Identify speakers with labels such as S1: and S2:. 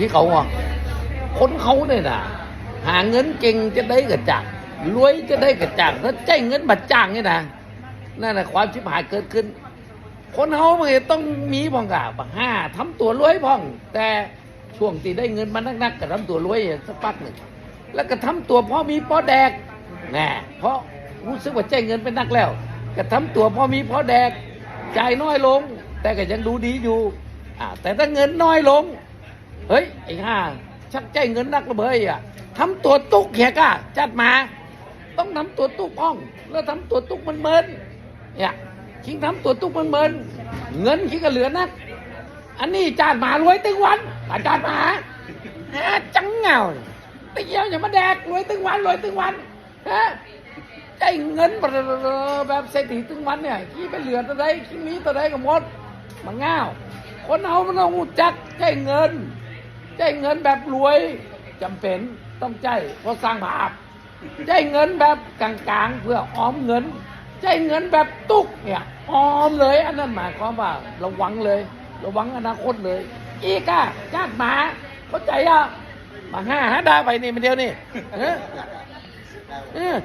S1: ที่เขาอะคนเขาเนี่ยนะหาเงินเก่งจะได้กระจักรวยจะได้กระจักถ้าใจเงินบัดจ้างเนี่ยนะนั่นแหละความชิบหายเกิดขึ้น คนเฮามันก็ต้องมีพ่องกะบักห้าทำตัวรวยพ่อง แต่ช่วงที่ได้เงินมานักๆก็ทำตัวรวยสักพักหนึ่งแล้วก็ทำตัวพอมีพอแดกแน่เพราะรู้สึกว่าใจเงินเป็นนักแล้ว ก็ทำตัวพอมีพอแดกจ่ายน้อยลง แต่ก็ยังดูดีอยู่อ่าแต่ถ้าเงินน้อยลง เฮ้ย ไอ้ห่าชักใจเงินนักระเบยอะทำตัวตุกแขกอะจัดมา ต้องทำตัวตุกอ่อง แล้วทำตัวตุกมันเมินเนี่ยคิงทำตัวตุกมันเมินเงินคิงก็เหลือนัก อันนี้จานหมารวยตึงวันอาจารย์มาฮะจังเงาเตี้ยวอย่ามาแดกรวยตึงวันรวยตึงวันฮะใจเงินแบบเศรษฐีตึงวันเนี่ยขี้ไปเหลือตัวใดขี้มีตัวใดก็หมดมันเงาคนเอามันต้องรู้จักใจเงิน ใจเงินแบบรวยจำเป็นต้องใจเพราะสร้างบาปใจเงินแบบกลางๆ เพื่อออมเงินใจเงินแบบตุกเนี่ยออมเลย อันนั้นหมายความว่าระวังเลย ระวังอนาคตเลย อีกอะญาติหมาเข้าใจอะมาห้าหาดาไปนี่มันเดียวนี่เออ